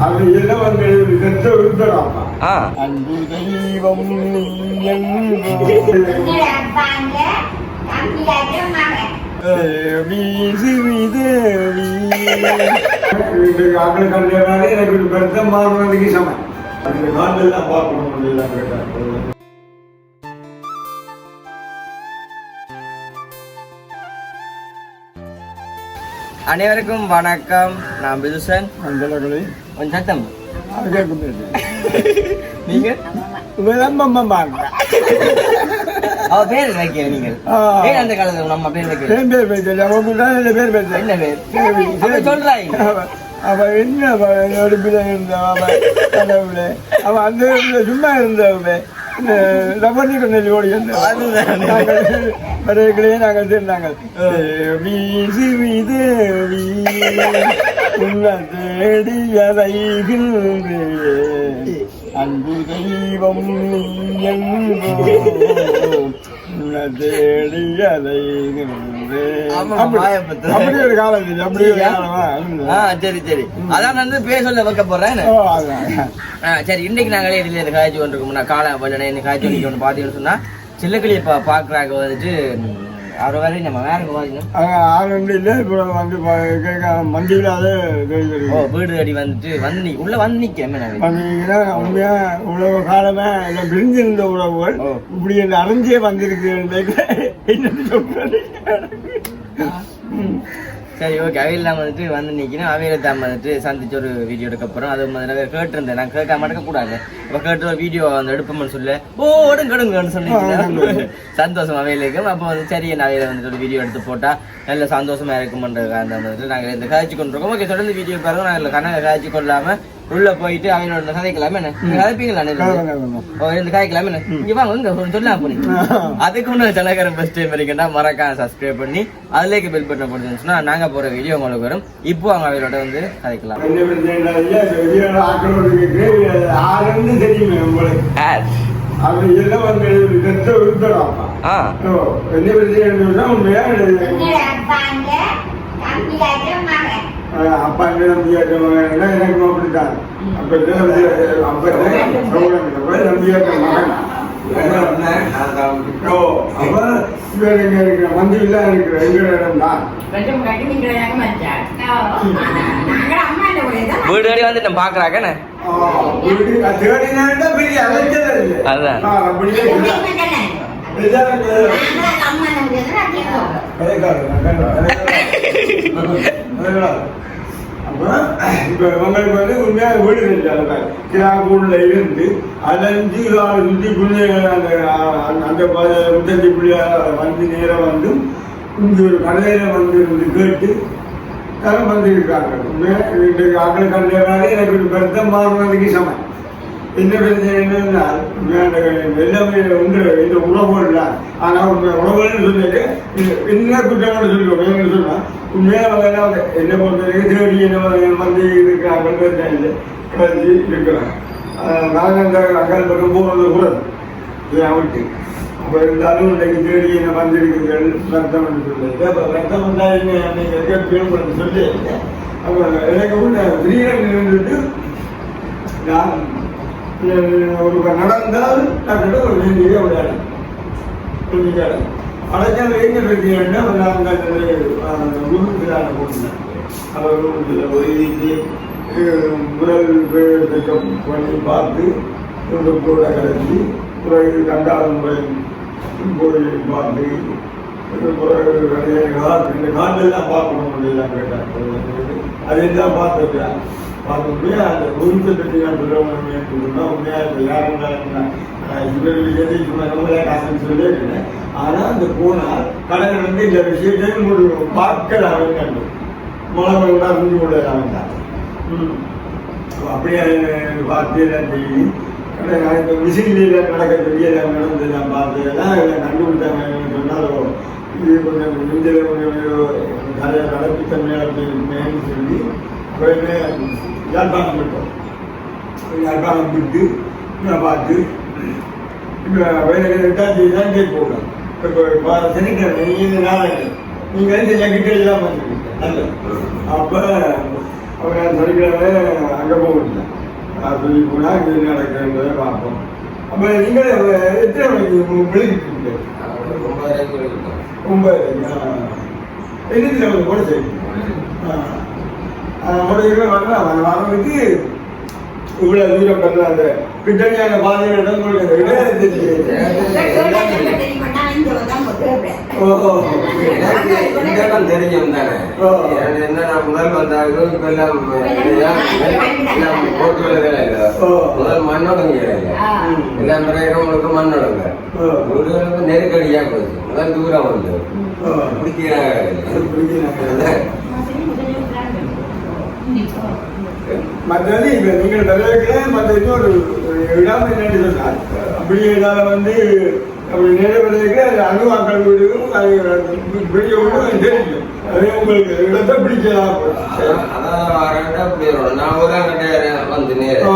அது இளவங்கள் விருத்தராமா ஆ. அன்பு தெய்வம் எனக்கு பெருத்த மாறுவதுக்கு சமம் அந்த பார்க்கணும் முடியல கேட்டார் அனைவருக்கும் வணக்கம். நான் பிதுசன் அஞ்சலகளை கொஞ்சம் சத்தம் நீங்க விளம்பரம் அவ பேர் வைக்கல நீங்கள் ஆ. ஏன் அந்த காலத்துல நம்ம பேர் வைக்கல பேர் பேர் பேசல அவங்க தான் ரெண்டு பேர் பேசல என்ன பேர் தேவி, அப்ப தேவி. சொல்றாங்க அவ- அவ என்ன அவ நடுப்புல இருந்த அவ கடவுளே அவ அந்த சும்மா இருந்தவ ரபர்னி கொண்டு ஓடி அதுதானே. வரைகளே நாங்கள் சேர்ந்தாங்கள். வீசி தேவி உன்னை தேடி அலைகின்றேன் அன்பு தெய்வம் நீ தேடி அப்படி- ஒரு காலம் அப்படி ஒரு காலமா சரி சரி. அதான் வந்து பேர் சொல்ல வைக்க போறேன் சரி இன்னைக்கு நாங்களே இதில் இந்த காய்ச்சி கொண்டிருக்கோம் நான் காலை வல்லனை இந்த காய்ச்சி ஒன்று ஒன்று பார்த்தீங்கன்னு சொன்னா சில்லக்கிளி இப்போ பார்க்குறாங்க வந்துட்டு அவர் வரை நம்ம வேற பார்த்தீங்கன்னா அங்க ஆரம்பி இல்ல இப்போ வந்து மண்டியில் அது ஓ வீடு அடி வந்துட்டு வந்து நீ உள்ள வந்து நிக்க என்ன வந்தீங்கன்னா உண்மையா உழவு காலமே இல்லை பிரிஞ்சிருந்த உறவுகள் ஓ. இப்படி இந்த அரைஞ்சே வந்திருக்கு. சரி ஓகே அவையெல்லாம் வந்துட்டு வந்து நிற்கணும் அவையில தான் வந்துட்டு சந்திச்சு ஒரு வீடியோ எடுக்க போகிறோம் அது மாதிரி கேட்டிருந்தேன். நான் கேட்காம எடுக்க கூடாது அப்போ கேட்டு ஒரு வீடியோ வந்து எடுப்போம்னு சொல்ல ஓ எடுங்க எடுங்கன்னு சொன்னீங்க சந்தோஷம் அவையிலுக்கும். அப்போ வந்து சரி நான் அவையில வந்துட்டு ஒரு வீடியோ எடுத்து போட்டா நல்ல சந்தோஷமா இருக்கும்ன்ற காரணம் வந்துட்டு நாங்கள் இந்த காய்ச்சி கொண்டிருக்கோம். ஓகே தொடர்ந்து வீடியோ பாருங்க. நாங்கள் கணக்கு காய்ச்சி கொள்ளாம உள்ள போயிட்டு அவையோட கதைக்கலாமே என்ன? கதைப்பீங்களா இந்த காய்க்கலாமே என்ன? இங்க வாங்க இங்க சொல்லலாம் போனீங்க அதுக்கு முன்னாடி தலைக்காரன் ஃபர்ஸ்ட் டைம் இருக்கா மறக்காம சப்ஸ்கிரைப் பண்ணி அதுலேயே பெல் பட்டன் போட்டுச்சுன்னா நாங்க போற வீடியோ உங்களுக்கு வரும். இப்போ அவங்க அவரோட வந்து கதைக்கலாம் செத்த விருத்தராமா ஆ. என்ன பிரச்சனை உண்மையா அப்பா என்ன நம்பியாட்ட மகன் எனக்கு அப்படித்தான் அப்ப அப்ப நம்பியாட்ட மகன் மந்திரிலாம் இருக்கிற எங்க இடம் தான் வீடு பாக்குறாங்க தேடினா பெரிய அலைச்சல் இல்லை அதான். அப்படியே இல்லை. உங்களுக்கு வந்து வீடு செஞ்சாங்க இருந்து அலைஞ்சு சுத்தி புள்ளி அந்த அந்த முத்தஞ்சி வந்து நேரம் வந்து இங்க ஒரு வந்து இருந்து கேட்டு தரம் வந்திருக்காங்க உண்மையா இன்றைக்கு ஆக்கள் எனக்கு ஒரு பெருத்த மாறுவதுக்கு சமம் என்ன பிரச்சனை என்னன்னா எல்லாமே உண்டு இந்த உணவுகள் தான் ஆனா உண்மை உணவுகள்னு சொல்லிட்டு இது என்ன குற்றங்கள் சொல்லுவோம் என்ன சொன்னா உண்மையாக வேணாம் என்ன பொறுத்தவரைக்கும் தேடி என்ன வந்து இருக்கிறாங்க பிரச்சனை கழிச்சு இருக்கிறாங்க நாங்கள் அந்த அங்காள் பக்கம் போகிறது கூடாது என் விட்டு அப்போ இருந்தாலும் இன்னைக்கு தேடி என்ன வந்திருக்கிறீர்கள் ரத்தம் என்று சொல்லி. அப்போ ரத்தம் வந்தால் என்ன அன்னைக்கு கேட்கணும் சொல்லி. அப்போ எனக்கு உள்ள திடீரென நின்றுட்டு நான் ஒரு நடந்தால் டக்குனு ஒரு வேண்டிய விளையாடும் விளையாடும் அடைச்சால் எங்க இருக்கீங்கன்னா நாங்கள் குருவிழான போட்டிருந்தேன் அவர் முதல் பண்ணி பார்த்து கூட கழிச்சு பிறகு ரெண்டாவது முறை போய் பார்த்து பிறகு இந்த பார்க்கணும் அப்படிலாம் கேட்டார். தான் பார்த்துருக்கேன் பார்த்துட்டு அந்த குருத்தை பற்றி நான் சொல்லுவேன் உண்மையாக இப்போ யாரும் இவர் எதை சொன்ன நம்மளே காசுன்னு சொல்லியிருக்கேன் ஆனால் அந்த போனால் கடவுள் வந்து இந்த விஷயத்தையும் ஒரு பார்க்கல பார்க்கலாம் கண்டு மிளகு தான் செஞ்சு கொள்ளலாம் ம். அப்படியே பார்த்து எல்லாம் செய்யி இப்போ விசிறியில் நடக்க வெளியெல்லாம் நடந்ததெல்லாம் பார்த்து எல்லாம் எல்லாம் கண்டுபிடிச்சாங்கன்னு சொன்னால் இது கொஞ்சம் நெஞ்சில் கொஞ்சம் நிறைய நடப்பு தன்மையாக இருக்குமேன்னு சொல்லி உடனே யாழ்ப்பாணம் விட்டோம் யாழ்ப்பாணம் விட்டு நான் பார்த்து இப்போ வேலை எட்டாம் தேதி தான் டேட் போடலாம் இப்போ சனிக்கிழமை நீங்கள் நாளைக்கு நீங்கள் இந்த ஜக்கிட்ட எல்லாம் வந்துருக்கீங்க நல்ல அப்போ அவர் நான் சனிக்கிழமை அங்கே போகல நான் சொல்லி போனால் இங்கே நடக்கிறத பார்ப்போம் அப்போ நீங்கள் எத்தனை மணிக்கு விழுகிட்டு ஒன்பது எதிர்த்து கூட சரி முறையில் வரலாம் வரவங்களுக்கு இவ்வளவு தூரம் பண்ண அந்த பாதைகளிடம் உங்களுக்கு இடம் தெரியுது ஓஹோ. இதெல்லாம் தெரியும் தானே. என்ன முதல் வந்தாலும் இப்ப எல்லாம் போட்டு. முதல் மண்ணொடுங்க எல்லாம் பிறகு உங்களுக்கு மண்ணொடுங்க. வீடுகளுக்கு நெருக்கடியா போச்சு முதல் தூரம் வந்து. பிடிக்கிறாங்க. மற்றது இப்ப நீங்கள் தலைவர்களே மற்ற இன்னொரு இடம் என்னன்னு சொன்னார் அப்படியே இதால வந்து அப்படி நிறைவேறதுக்கு அது அணுவாக்கள் வீடுகளும் வீடும் தெரியும். அதே உங்களுக்கு இடத்தை பிடிக்கலாம் நான் ஒரு வந்து நேரு. ஓ.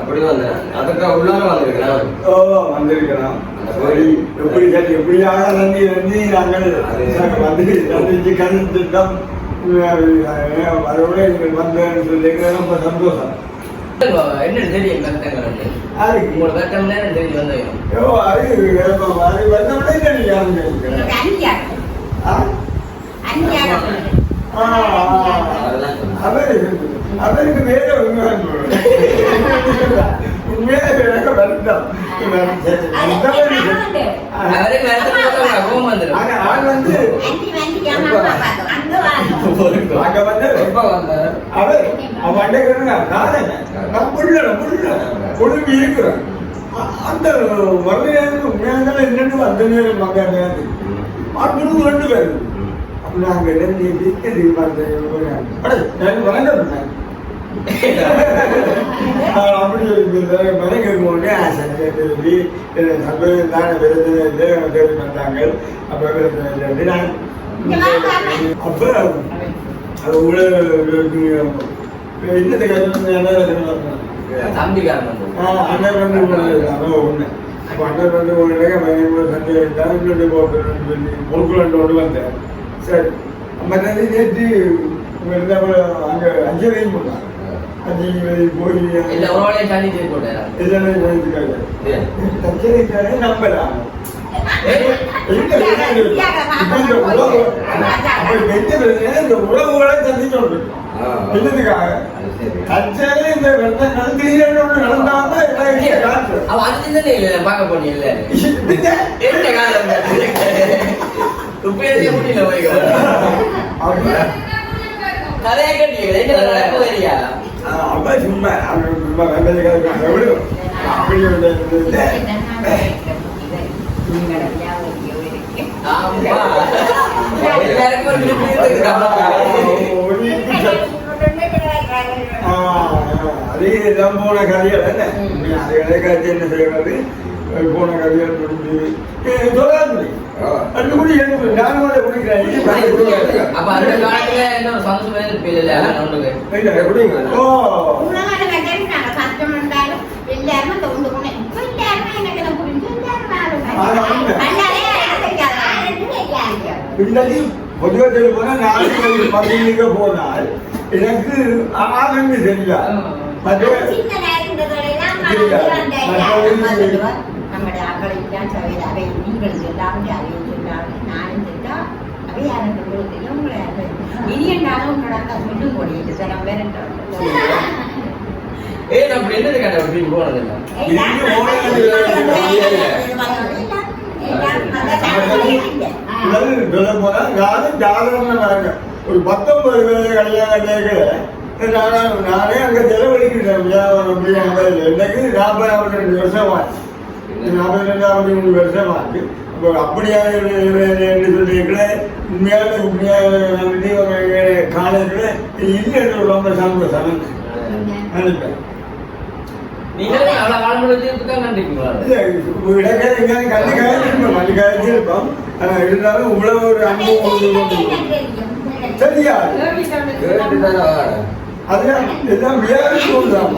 அப்படி வந்தேன். அதுக்கு உள்ளார வந்திருக்கலாம் ஓ வந்திருக்கலாம் சரி எப்படி சரி எப்படியாக நன்றி நன்றி நாங்கள் நாங்கள் வந்து சந்திச்சு கணித்திட்டோம் வரவிட நீங்கள் வந்தேன்னு சொல்லி ரொம்ப சந்தோஷம் என்ன தெரியும் கஷ்டங்கள் வந்து அதுக்கு கஷ்டம் நேரம் தெரிஞ்சு அது அது வந்தவுடனே அவருக்கு வேற உண்மையான எனக்கு வருத்தம் வந்து அங்க வந்து எப்ப வந்தாரு? அவர் அவன் அண்டைக்கிறா நானே நான் புள்ள புள்ள. கொழும்பி இருக்கிறேன். அந்த வரலையாவது உண்மையாக என்னன்னு அந்த நேரம் மகன் அப்படி ரெண்டு பேர் அப்படி நாங்க இடம் நீட்டி எதுக்கு பார்த்தேன் வளர்ந்து அப்படி மனைக்கு போனே சொல்லி சம்பளம் தானே விருது வந்தாங்க அப்ப விருது. நான் அப்ப அது உள்ள என்னத்தை கருத்து தம்பிக்காரன் வந்து அண்ணன் ஒண்ணு அப்ப அண்ணன் வந்து உடனே பயங்கர சண்டை போட்டுன்னு சொல்லி பொருட்கள் கொண்டு வந்தேன் சரி மற்றது நேற்று இருந்தால் அங்கே அஞ்சலையும் போட்டாங்க அஞ்சலி போய் எல்லாமே நம்பலாம். இந்த உறவு அப்ப பெரிய இந்த என்னதுக்காக இந்த வெள்ள கல்வியோடு நடந்தாம எல்லாம் காற்று இல்ல பார்க்க போனீங்க இல்ல என்ன காலம் முடியல கதையை கேட்டீங்க நடக்க வரியா சும்மா அவன் சும்மா வெள்ளக்காரங்க அப்படி அதேதான் இது. ஆமா எல்லாருக்கும் ஒரு அதே எல்லாம் போன கதைகள் என்ன அதை என்ன செய்வது போன கதைகள் முடிஞ்சு சொல்லாது அது கூட எனக்கு நானும் அதை குடிக்கிறேன் அப்ப அந்த காலத்துல என்ன இல்ல ஓ பின்னாடி பொதுவாக சொல்ல போனால் நாலு பதினீங்க போனால் எனக்கு ஆரம்பி சரியா நம்முடைய அக்களைத்தான் சவையில் அவை நீங்கள் எல்லாமே அவையை சொன்னார்கள் நானும் சொன்னால் அவை யாரும் சொல்லுவதில்லை உங்களை இனி என்னாலும் நடக்க சொல்லும் கொடியிட்டு சார். வேற ஏ நம்ம என்னது கதை போனதில்லை போனதில்லை சொல்ல போனா யாரும் ஜாதகம் நாங்க ஒரு பத்தொன்பது பேர் கல்யாணம் கேட்கல. நானே நானே அங்க செலவழிக்கிறேன். வியாபாரம் அப்படி அங்க இல்லை. எனக்கு நாற்பது ரெண்டு வருஷம் ஆச்சு. நாற்பது ரெண்டாவது மூணு வருஷம் ஆச்சு. அப்போ அப்படியா என்று சொல்லியிருக்கல உண்மையான உண்மையான காலத்தில் இல்லைன்னு ரொம்ப சந்தோஷம். நினைப்பேன் நீங்களே அவ்வளவு காலம் கழிச்சு தான் கண்டு காய்ச்சிருப்போம் கண்டு காய்ச்சிருப்போம் ஆனால் இருந்தாலும் இவ்வளவு ஒரு அனுபவம் வாரேன். அதுதான் எல்லாம் விளையாட்டு சொல்றாங்க.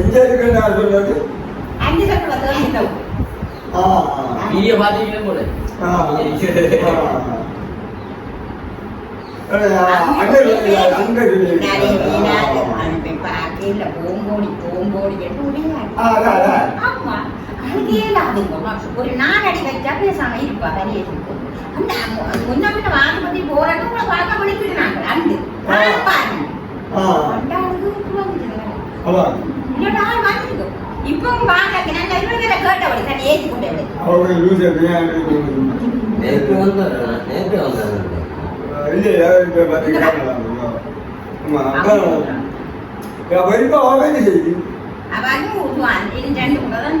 இங்க இருக்க நான் சொல்றது போம்போடி போம்போடி ஆமா அது இயலாதுங்க ஒரு நாலடி வச்சா பேசாம இருப்பா தனியே அந்த முன்ன பின்ன வாக்குப்பத்தி போறது உங்களை பார்க்க அண்டு. பாருங்க. நான் கொண்டவளை நேற்று வந்தாரு நேற்று வந்தாரு. இல்லையா இப்போ பார்த்தீங்கன்னா அப்போ. அவங்க செய்தி? ரெண்டு தான்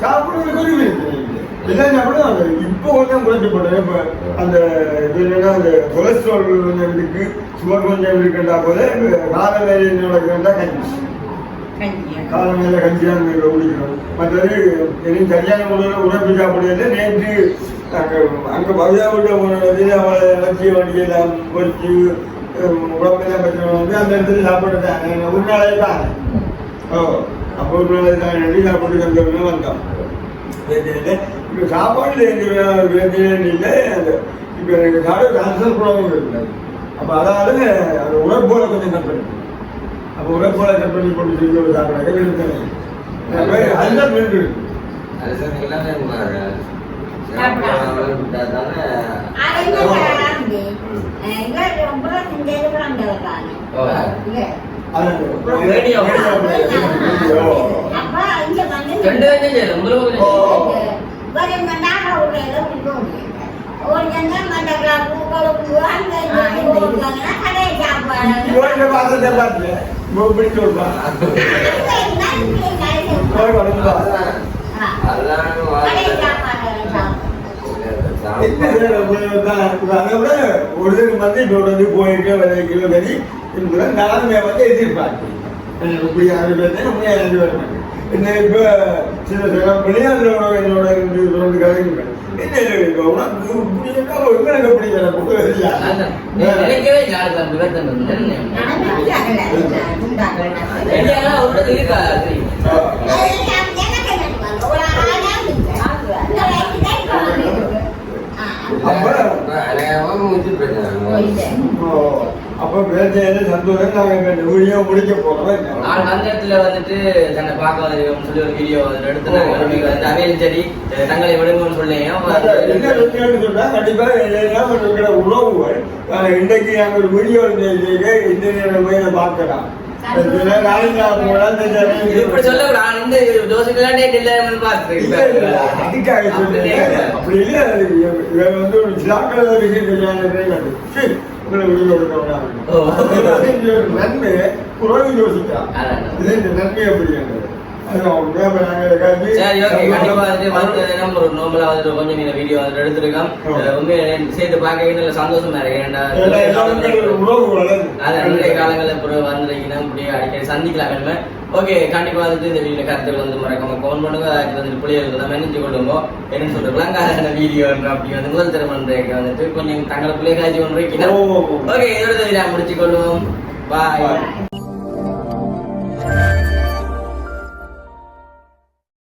சாப்பிடுறது கொஞ்சம் எல்லாம் சாப்பிடுவாங்க இப்போ கொஞ்சம் குறைச்சு போட்டேன் இப்போ அந்த இது என்னன்னா அந்த கொலஸ்ட்ரால் கொஞ்சம் இருக்கு சுகர் கொஞ்சம் இருக்குன்றா போல கால வேலையோட கேட்டா கஞ்சி. கால மேல கஞ்சி தான் குடிக்கணும் மற்றது எனக்கு சரியான முறையில் உடம்பு சாப்பிடுறது நேற்று அங்கே அங்கே பவியா விட்ட போனது அவளை இலக்கிய வண்டியெல்லாம் பொறிச்சு உடம்பெல்லாம் வந்து அந்த இடத்துல சாப்பிட்டுட்டாங்க. ஒரு நாளே தான் ஓ. அப்போ ரெடி சாப்பிட்டு வந்தவங்க வந்தோம் இப்போ சாப்பாடு இல்லை அந்த இப்போ எனக்கு சாப்பிட கேன்சர் ப்ராப்ளம் இருக்குது அப்போ அதாவது அந்த உடற்போல கொஞ்சம் பண்ணி அப்போ உடற்போல கட் பண்ணி கொண்டு சொல்லி சாப்பிட்றாங்க அதுதான் எல்லாமே Radio. ரெண்டு வேலையும் செய்யல. உங்களுக்கு இவங்க பார்த்ததை பார்த்து பிடிச்சு விடுவா அதை விட ஒரு வந்து வந்து போயிட்டு விளைவிக்கல கறி என்பதை நானுமே வந்து எதிர்பார்த்தேன் இப்படி ஆறு பேர் உண்மையா ரெண்டு பேர் மாட்டேன் என்ன இப்போ சில சில விளையாடுறோட என்னோட ரெண்டு கதைங்க என்ன இருக்கு உனக்கு உங்களுக்கு எப்படி. நினைக்கவே இல்லை ஆளுக்கு அந்த வேத்தம் வந்து. ரெடியானா ஒரு இடத்துல இருக்கா தெரியும். மூச்சு பிரச்சனை அப்போ பிரச்சனை சந்தோஷம் நாங்கள் இந்த வீடியோ முடிக்க போகிறோம் நான் அந்த இடத்துல வந்துட்டு தன்னை பார்க்க வந்தோம் சொல்லி ஒரு வீடியோ வந்துட்டு எடுத்து நாங்க வந்து வந்து அவையும் சரி தங்களை விடுங்கன்னு சொல்லேன். என்ன விஷயம்னு சொன்னா கண்டிப்பா எல்லாம் இருக்கிற உறவுகள் அஹ் இன்றைக்கு நாங்கள் ஒரு வீடியோ இந்த நேரம் பார்க்கலாம். இப்படி சொல்ல நான் இந்த தோசைக்கெல்லாம் டேட் இல்லாம இல்ல, இல்ல, அதுக்காக சொல்றேன். அப்படி இல்ல, வந்து ஒரு நன்மை யோசிக்கலாம் அதான். இது நன்மை அப்படிங்கிறது அது சரி ஓகே கண்டிப்பா வந்து வந்து நம்ம ஒரு நார்மலா வந்து கொஞ்சம் நீங்க வீடியோ வந்து எடுத்திருக்கோம். உண்மையிலே சேர்த்து பார்க்க நல்ல சந்தோஷமா இருக்கு. வளருது. அதான் இன்றைய காலங்களில் பிறகு வந்திருக்கீங்கன்னா இப்படியே அடிக்கடி சந்திக்கலாம் வேணுமே ஓகே கண்டிப்பா வந்துட்டு இந்த வீடியோ கருத்துக்கள் வந்து மறக்காம கவுண்ட் பண்ணுங்க. அதுக்கு வந்து பிள்ளைகளுக்கு தான் நினைச்சு கொள்ளுங்க என்ன சொல்றோம் காரண வீடியோ அப்படி வந்து முதல் தரம் பண்றதுக்கு வந்துட்டு கொஞ்சம் தங்களை பிள்ளை காய்ச்சி கொண்டு ஓ. ஓகே இதோட இதை முடிச்சு கொள்வோம். பாய்.